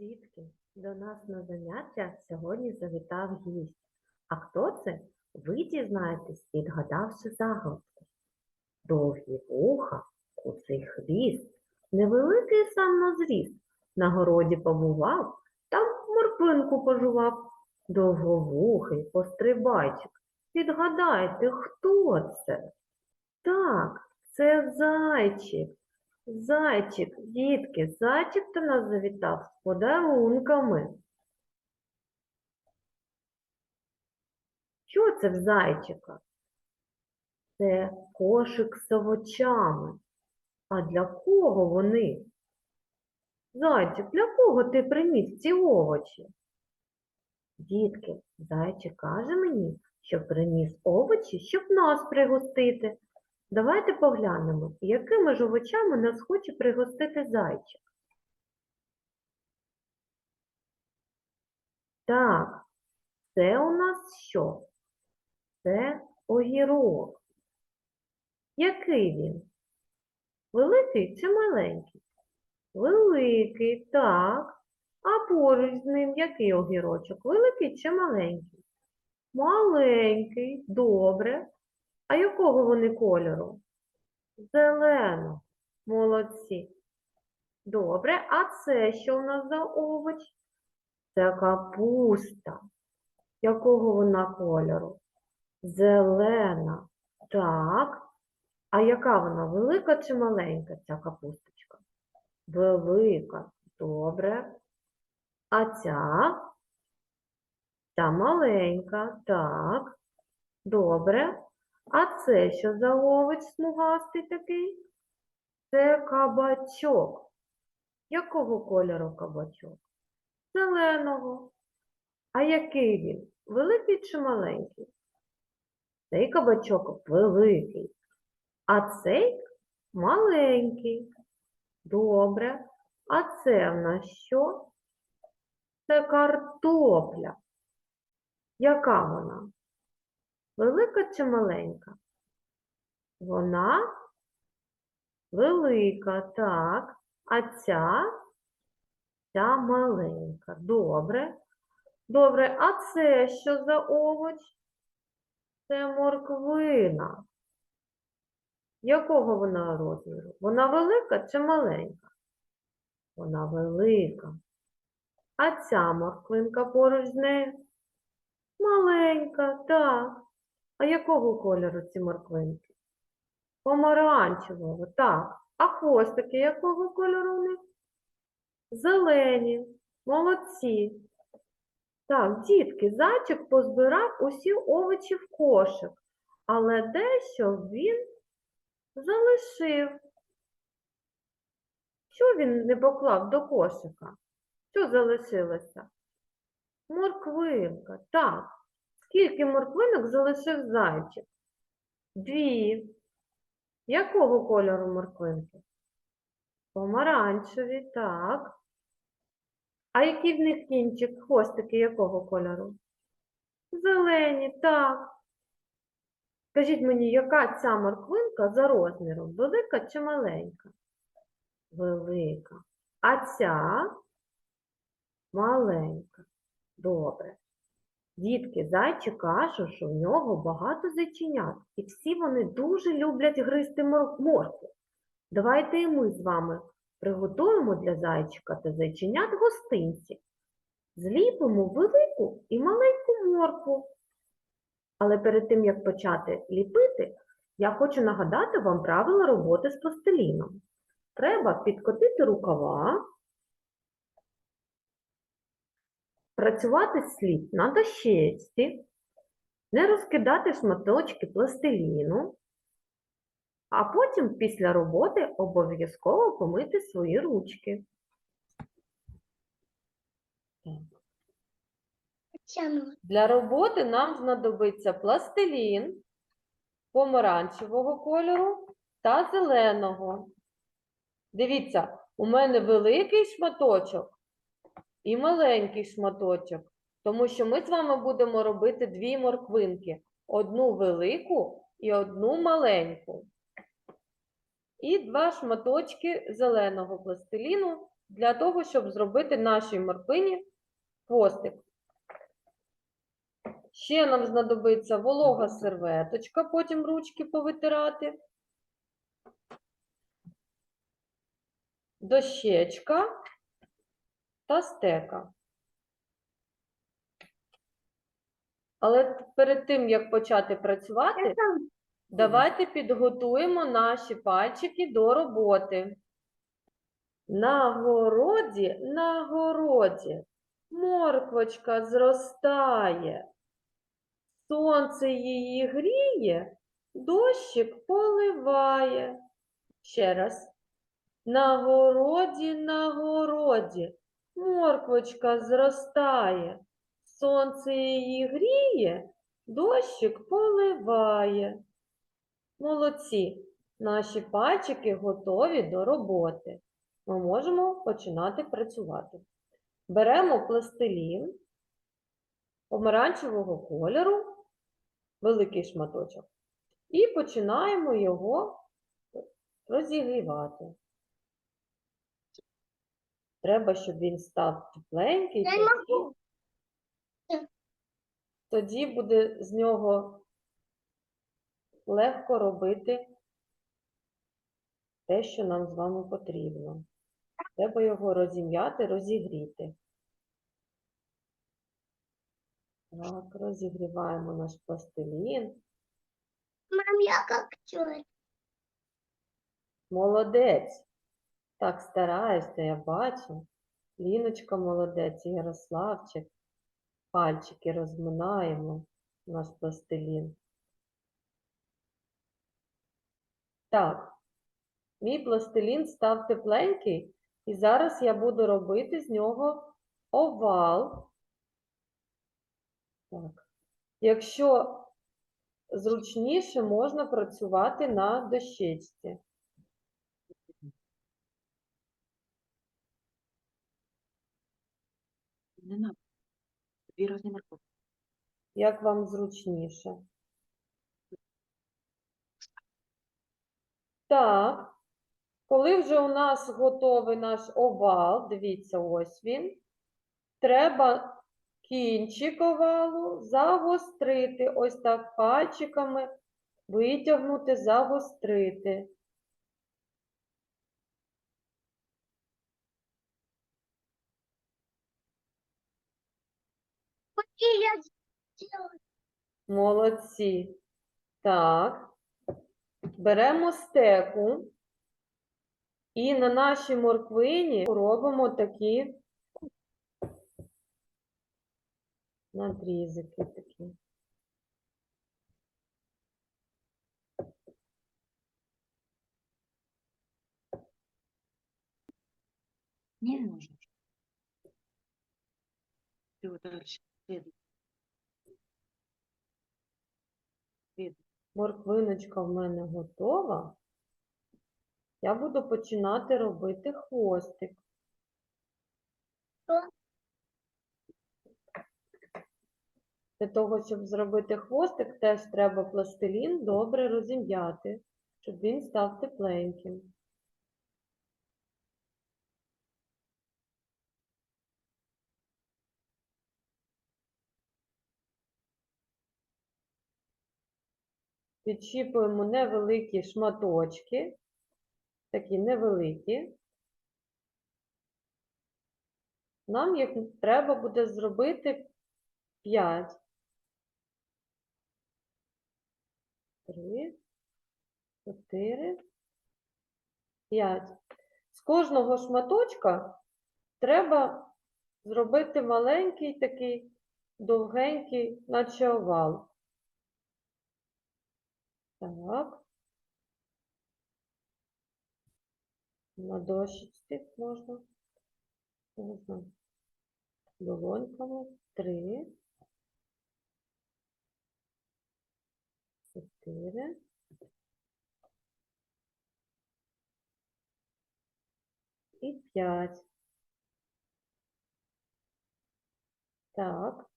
Дітки, до нас на заняття сьогодні завітав гість. А хто це? Ви дізнаєтесь, відгадавши загадку. Довгі вуха, куций хвіст, невеликий сам на зріст. На городі побував, там морквинку пожував. Довговухий пострибайчик. Відгадайте, хто це? Так, це зайчик. Зайчик, дітки, зайчик до нас завітав з подарунками. Що це в зайчика? Це кошик з овочами. А для кого вони? Зайчик, для кого ти приніс ці овочі? Дітки, зайчик каже мені, що приніс овочі, щоб нас пригостити. Давайте поглянемо, якими ж овочами нас хоче пригостити зайчик. Так, це у нас що? Це огірок. Який він? Великий чи маленький? Великий, так. А поруч з ним який огірочок? Великий чи маленький? Маленький, добре. А якого вони кольору? Зелено. Молодці. Добре, а це що в нас за овоч? Це капуста. Якого вона кольору? Зелена. Так. А яка вона? Велика чи маленька, ця капусточка? Велика. Добре. А ця? Та маленька. Так. Добре. А це що за овоч смугастий такий? Це кабачок. Якого кольору кабачок? Зеленого. А який він? Великий чи маленький? Цей кабачок великий. А цей маленький. Добре. А це в нас що? Це картопля. Яка вона? Велика чи маленька? Вона велика, так. А ця? Ця маленька. Добре. Добре, а це що за овоч? Це морквина. Якого вона розміру? Вона велика чи маленька? Вона велика. А ця морквинка поруч з нею? Маленька, так. А якого кольору ці морквинки? Помаранчевого, так. А хвостики якого кольору у них? Зелені. Молодці. Так, дітки, зайчик позбирав усі овочі в кошик, але дещо він залишив. Що він не поклав до кошика? Що залишилося? Морквинка, так. Скільки морквинок залишив зайчик? Дві. Якого кольору морквинки? Помаранчеві, так. А який в них кінчик, хвостики якого кольору? Зелені, так. Скажіть мені, яка ця морквинка за розміром? Велика чи маленька? Велика. А ця маленька. Добре. Дітки, зайчик каже, що в нього багато зайченят, і всі вони дуже люблять гризти мор- моркву. Давайте і ми з вами приготуємо для зайчика та зайченят гостинці. Зліпимо велику і маленьку моркву. Але перед тим, як почати ліпити, я хочу нагадати вам правила роботи з пластиліном. Треба підкотити рукава, Працювати слід на дощечці, не розкидати шматочки пластиліну, а потім після роботи обов'язково помити свої ручки. Для роботи нам знадобиться пластилін помаранчевого кольору та зеленого. Дивіться, у мене великий шматочок і маленький шматочок, тому що ми з вами будемо робити дві морквинки: одну велику і одну маленьку. І два шматочки зеленого пластиліну для того, щоб зробити нашій морквині хвостик. Ще нам знадобиться волога серветочка, потім ручки повитирати. Дощечка та стека. Але перед тим, як почати працювати, давайте підготуємо наші пальчики до роботи. На городі, на городі морквочка зростає. Сонце її гріє, дощик поливає. Ще раз. На городі, на городі морквочка зростає. Сонце її гріє, дощик поливає. Молодці, наші пальчики готові до роботи. Ми можемо починати працювати. Беремо пластилін помаранчевого кольору, великий шматочок, і починаємо його розігрівати. Треба, щоб він став тепленький, Я тоді, тоді буде з нього легко робити те, що нам з вами потрібно. Треба його розім'яти, розігріти. Так, розігріваємо наш пластилін. Мам, я как чё? Молодець. Так стараєшся, я бачу. Ліночка молодець, Ярославчик. Пальчики розминаємо наш пластилін. Так, мій пластилін став тепленький, і зараз я буду робити з нього овал. Так. Якщо зручніше, можна працювати на дощечці. Не надо. Дві різні морковки. Як вам зручніше? Так, коли вже у нас готовий наш овал, дивіться, ось він, треба кінчик овалу загострити, ось так пальчиками витягнути, загострити. И я сделаю. Молодці. Так. Беремо стеку і на нашій морквині робимо такі надрізики такі. Не нужно. Все, дальше. Морквиночка в мене готова. Я буду починати робити хвостик. Для того, щоб зробити хвостик, теж треба пластилін добре розім'яти, щоб він став тепленьким. Відчіпуємо невеликі шматочки, такі невеликі. Нам їх треба буде зробити 5. 3, 4, 5. З кожного шматочка треба зробити маленький такий довгенький, наче овал. Так. На дощечці можна. Можна долоньками. Три. Чотири. І п'ять. Так.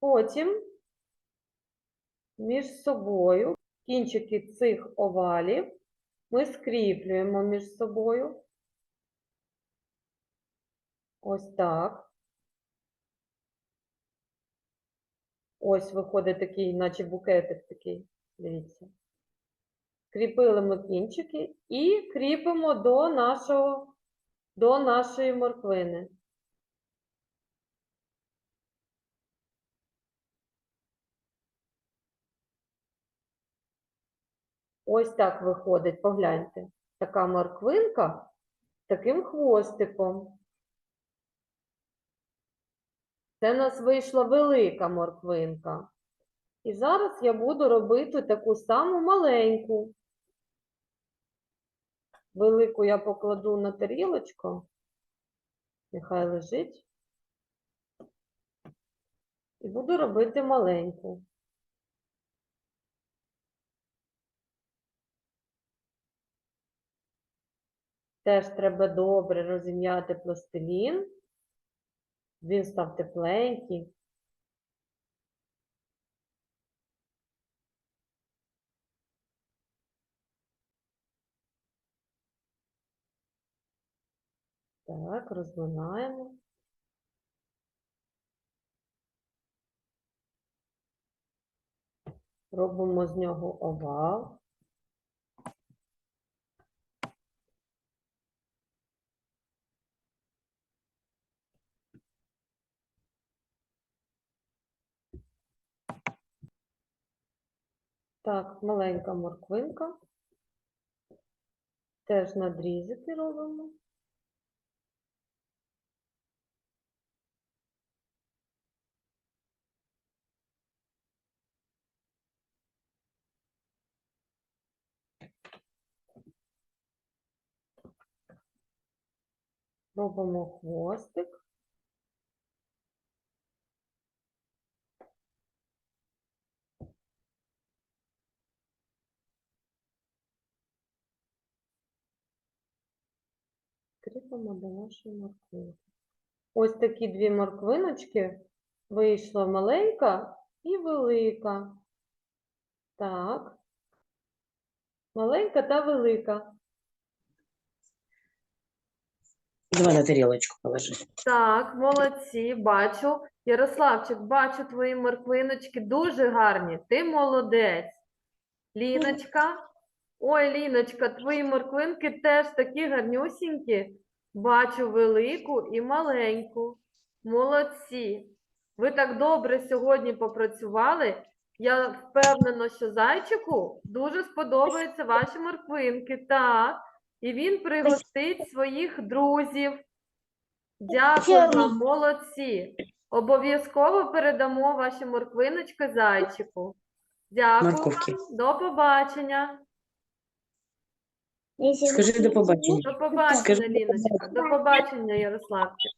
Потім між собою Кінчики цих овалів ми скріплюємо між собою. Ось так. Ось виходить такий, наче букетик такий. Дивіться. Кріпили ми кінчики і кріпимо до нашого, до нашої морквини. Ось так виходить, погляньте. Така морквинка таким хвостиком. Це в нас вийшла велика морквинка. І зараз я буду робити таку саму маленьку. Велику я покладу на тарілочку. Нехай лежить. І буду робити маленьку. Теж треба добре розім'яти пластилін. Він став тепленький. Так, розминаємо. Робимо з нього овал. Так, маленька морквинка. Теж надрізики робимо. Робимо хвостик. Кріпимо до нашої морквинки. Ось такі дві морквиночки. Вийшла маленька і велика. Так. Маленька та велика. Давай на тарелочку положи. Так, молодці, бачу. Ярославчик, бачу твої морквиночки дуже гарні. Ти молодець. Ліночка. Ой, Ліночка, твої морквинки теж такі гарнюсінькі. Бачу велику і маленьку. Молодці. Ви так добре сьогодні попрацювали. Я впевнена, що зайчику дуже сподобаються ваші морквинки. Так. І він пригостить своїх друзів. Дякую вам, молодці. Обов'язково передамо ваші морквиночки зайчику. Дякую Морковки. вам. До побачення. Скажи до побачення. До побачення, Скажи Ліночка. До побачення, Ярославчик.